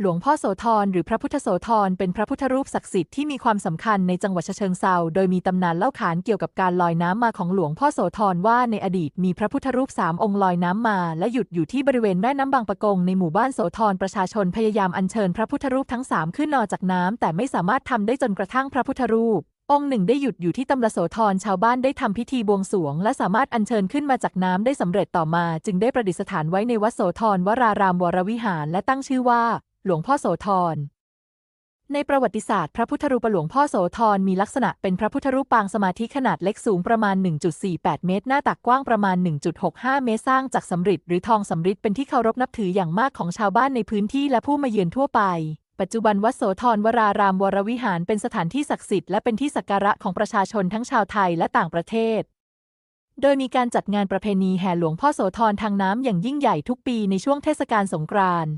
หลวงพ่อโสธรหรือพระพุทธโสธรเป็นพระพุทธรูปศักดิ์สิทธิ์ที่มีความสำคัญในจังหวัดเชิงเซาโดยมีตำนานเล่าขานเกี่ยวกับการลอยน้ำมาของหลวงพ่อโสธรว่าในอดีตมีพระพุทธรูปสามองค์ลอยน้ำมา และหยุดอยู่ที่บริเวณแม่น้ำบางปะกงในหมู่บ้านโสธรประชาชนพยายามอัญเชิญพระพุทธรูปทั้งสามขึ้นนอจากน้ำแต่ไม่สามารถทำได้จนกระทั่งพระพุทธรูปองค์หนึ่งได้หยุดอยู่ที่ตำละโสธรชาวบ้านได้ทำพิธีบวงสรวง และสามารถอัญเชิญขึ้นมาจากน้ำได้สำเร็จต่อมา จึงได้ประดิษฐานไว้ในวัดโสธรวรารามวรวิหารและตั้งชื่อว่า หลวงพ่อโสธร ในประวัติศาสตร์พระพุทธรูปหลวงพ่อโสธรมีลักษณะเป็นพระพุทธรูปปางสมาธิขนาดเล็กสูงประมาณ 1.48 เมตร หน้าตักกว้างประมาณ 1.65 เมตรสร้างจากสำริดหรือทองสำริดเป็นที่เคารพนับถืออย่างมากของชาวบ้านในพื้นที่และผู้มาเยือนทั่วไปปัจจุบันวัดโสธรวรารามวรวิหารเป็นสถานที่ศักดิ์สิทธิ์และเป็นที่สักการะของประชาชนทั้งชาวไทยและต่างประเทศ โดยมีการจัดงานประเพณีแห่หลวงพ่อโสธรทางน้ำอย่างยิ่งใหญ่ทุกปีในช่วงเทศกาลสงกรานต์